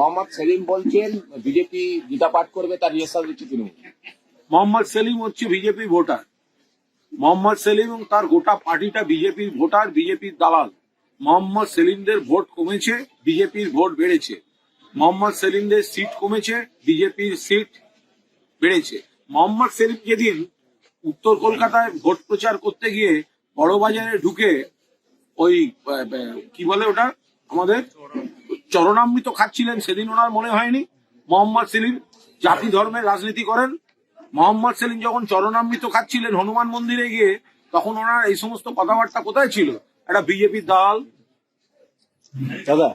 মোহাম্মদ সেলিম বলছেন, বিজেপি গীতা পাঠ করবে, তার রিহার্সাল দিচ্ছে তৃণমূল। মোহাম্মদ সেলিম হচ্ছে বিজেপি ভোটার। মোহাম্মদ সেলিম এবং তার গোটা পার্টিটা বিজেপির ভোটার, বিজেপির দালাল। মোহাম্মদ সেলিমদের ভোট কমেছে, বিজেপির ভোট বেড়েছে। মোহাম্মদ সেলিমদের সিট কমেছে, বিজেপির সিট বেড়েছে। মোহাম্মদ সেলিম যেদিন উত্তর কলকাতায় ভোট প্রচার করতে গিয়ে বড়বাজারে ঢুকে ওই কি বলে ওটা আমাদের? চরণামৃত খাচ্ছিলেন সেদিন ওনার মনে হয়নি। মোহাম্মদ সেলিম জাতি ধর্মের রাজনীতি করেন। মোহাম্মদ সেলিম যখন চরণামৃত খাচ্ছিলেন হনুমান মন্দিরে গিয়ে তখন ওনার এই সমস্ত কথাবার্তা কোথায় ছিল? একটা বিজেপির দল। দাদা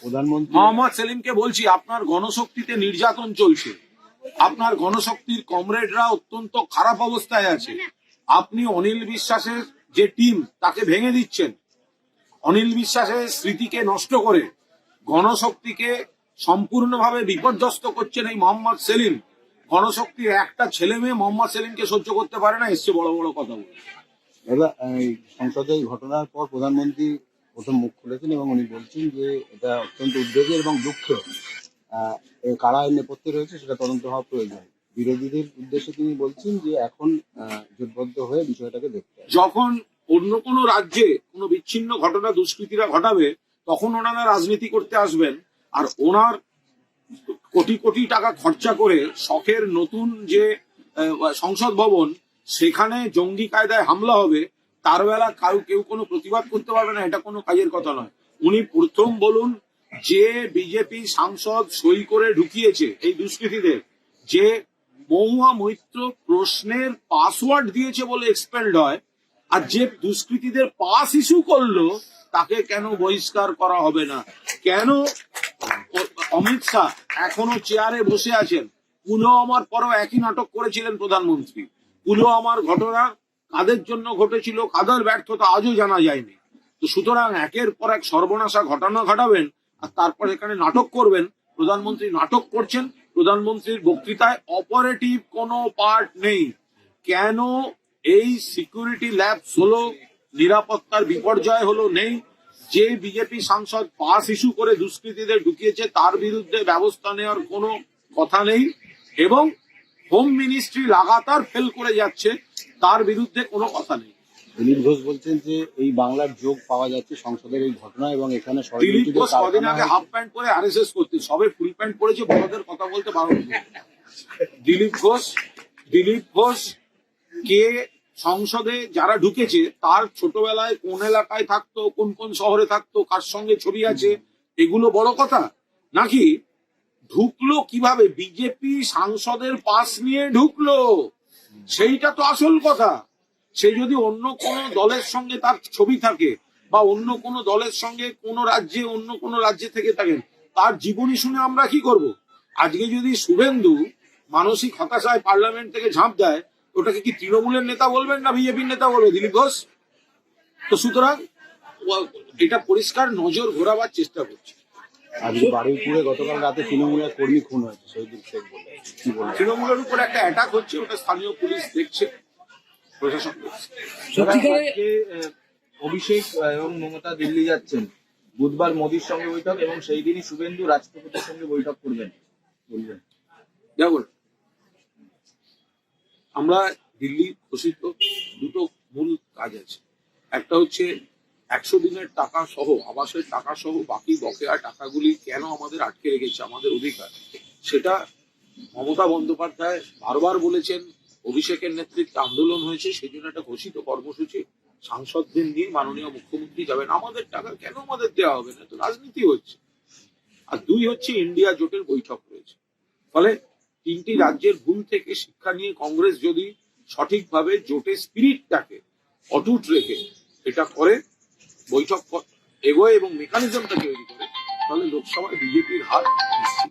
প্রধানমন্ত্রী মোহাম্মদ সেলিমকে বলছি আপনার গণশক্তিতে নির্যাতন চলছে। আপনার গণশক্তির কমরেডরা অত্যন্ত খারাপ অবস্থায় আছে। আপনি অনিল বিশ্বাসের যে টিম তাকে ভেঙে দিচ্ছেন। অনিল বিশ্বাসের স্মৃতিকে নষ্ট করে গণশক্তিকে সম্পূর্ণভাবে বিপর্যস্ত করছেন এই মোহাম্মদ সেলিম। গণশক্তির একটা ছেলে মেয়ে মোহাম্মদ সেলিমকে সহ্য করতে পারে না এসছে বড় বড় কথা বলে। দাদা এই সংসদে এই ঘটনার পর প্রধানমন্ত্রী প্রথম মুখ খুলেছেন এবং উনি বলছেন যে এটা অত্যন্ত উদ্বেগের এবং আহ, কারা এর নেপথ্যে রয়েছে সেটা তদন্ত হওয়া প্রয়োজন। বিরোধীদের উদ্দেশ্যে তিনি বলছেন যে এখন জোটবদ্ধ হয়ে বিষয়টাকে দেখতে যখন অন্য কোনো রাজ্যে কোনো বিচ্ছিন্ন ঘটনা দুষ্কৃতীরা ঘটাবে তখন ওনারা রাজনীতি করতে আসবেন আর ওনার কোটি কোটি টাকা খরচা করে শখের নতুন যে সংসদ ভবন, সেখানে জঙ্গি কায়দায় হামলা হবে, তার বেলা কারও, কেউ কোনো প্রতিবাদ করতে পারবে না, এটা কোনো কাজের কথা নয়। উনি প্রথম বলুন যে বিজেপি সাংসদ সই করে ঢুকিয়েছে এই দুষ্কৃতীদের, যে মহুয়া মৈত্র প্রশ্নের পাসওয়ার্ড দিয়েছে বলে এক্সপেলড হয়, আর যে দুষ্কৃতীদের পাস ইস্যু করল তাকে কেন বহিষ্কার করা হবে না? কেন অমিত শাহ এখনও চেয়ারে বসে আছেন? পুলওয়ামার পরও একই নাটক করেছিলেন প্রধানমন্ত্রী। পুলওয়ামার ঘটনা কাদের জন্য ঘটেছিল, কাদের ব্যর্থতা আজও জানা যায়নি। তো সুতরাং একের পর এক সর্বনাশা ঘটনা ঘটাবেন আর তারপর এখানে নাটক করবেন। প্রধানমন্ত্রী নাটক করছেন, প্রধানমন্ত্রীর বক্তৃতায় অপারেটিভ কোনো পার্ট নেই। কেন এই সিকিউরিটি ল্যাবস হলো নিরাপত্তার বিপর্যয় হলো নেই। যে বিজেপি সাংসদ পাস ইস্যু করে দুষ্কৃতীদের ঢুকিয়েছে তার বিরুদ্ধে ব্যবস্থা নেওয়ার কোনো কথা নেই এবং হোম মিনিস্ট্রি লাগাতার ফেল করে যাচ্ছে তার বিরুদ্ধে কোনো কথা নেই। দিলীপ ঘোষ বলছেন যে এই বাংলার যোগ পাওয়া যাচ্ছে সংসদের এই ঘটনা এবং এখানে দিলীপ ঘোষ কদিন আগে হাফ প্যান্ট পরে আরএসএস করতে সবে ফুল প্যান্ট পরেছে বড়দের কথা বলতে বারণ দিলীপ ঘোষ দিলীপ ঘোষ কে সংসদে যারা ঢুকেছে, তার ছোটবেলায় কোন এলাকায় থাকতো, কোন কোন শহরে থাকতো, কার সঙ্গে ছবি আছে, এগুলো বড় কথা? নাকি ঢুকলো কীভাবে? বিজেপি সাংসদের পাস নিয়ে ঢুকলো। সেইটা তো আসল কথা। সে যদি অন্য কোন দলের সঙ্গে তার ছবি থাকে বা অন্য কোন দলের সঙ্গে কোন রাজ্যে, অন্য কোন রাজ্যে থেকে থাকেন, তার জীবনী শুনে আমরা কি করব? আজকে যদি শুভেন্দু মানসিক হতাশায় পার্লামেন্ট থেকে ঝাঁপ দেয় ওটাকে কি তৃণমূলের নেতা বলবেন না বিজেপির নেতা বলবে দিলীপ ঘোষ? তো সুতরাং এটা পরিষ্কার নজর ঘোরাবার চেষ্টা করছে। আজকে বারুইপুরে গতকাল রাতে তৃণমূলের কর্মী খুন হয়েছে শহীদুল শেখ বলে। তৃণমূলের উপর একটা অ্যাটাক হচ্ছে ওটা স্থানীয় পুলিশ দেখছে প্রশাসন অভিষেক এবং মমতা দিল্লি যাচ্ছেন। বুধবার মোদির সঙ্গে বৈঠক এবং সেই দিনই শুভেন্দু রাষ্ট্রপতির সঙ্গে বৈঠক করবেন। বলবেন। দেখুন আমরা দিল্লি ঘোষিত দুটো মূল কাজ আছে। একটা হচ্ছে একশো দিনের টাকা সহ, আবাসের টাকা সহ বাকি বকেয়া টাকাগুলি কেন আমাদের আটকে রেখেছে, আমাদের অধিকার? সেটা মমতা বন্দ্যোপাধ্যায় বারবার বলেছেন, অভিষেকের নেতৃত্বে আন্দোলন হয়েছে সেই জন্য একটা ঘোষিত কর্মসূচি সাংসদদের নিয়ে মাননীয় মুখ্যমন্ত্রী যাবেন। আমাদের টাকা কেন আমাদের দেওয়া হবে না? তো রাজনীতি হচ্ছে। আর দুই হচ্ছে ইন্ডিয়া জোটের বৈঠক রয়েছে। ফলে তিনটি রাজ্যের ভুল থেকে শিক্ষা নিয়ে কংগ্রেস যদি সঠিকভাবে জোটের স্পিরিটটাকে অটুট রেখে এটা করে, বৈঠক এগোয় এবং মেকানিজমটা তৈরি করে, তাহলে লোকসভায় বিজেপির হার নিশ্চিত।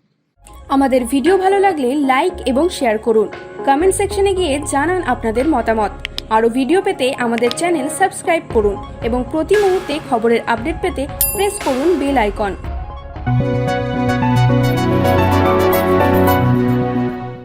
আমাদের ভিডিও ভালো লাগলে লাইক এবং শেয়ার করুন। কমেন্ট সেকশনে গিয়ে জানান আপনাদের মতামত। আরও ভিডিও পেতে আমাদের চ্যানেল সাবস্ক্রাইব করুন এবং প্রতি মুহূর্তে খবরের আপডেট পেতে প্রেস করুন বেল আইকন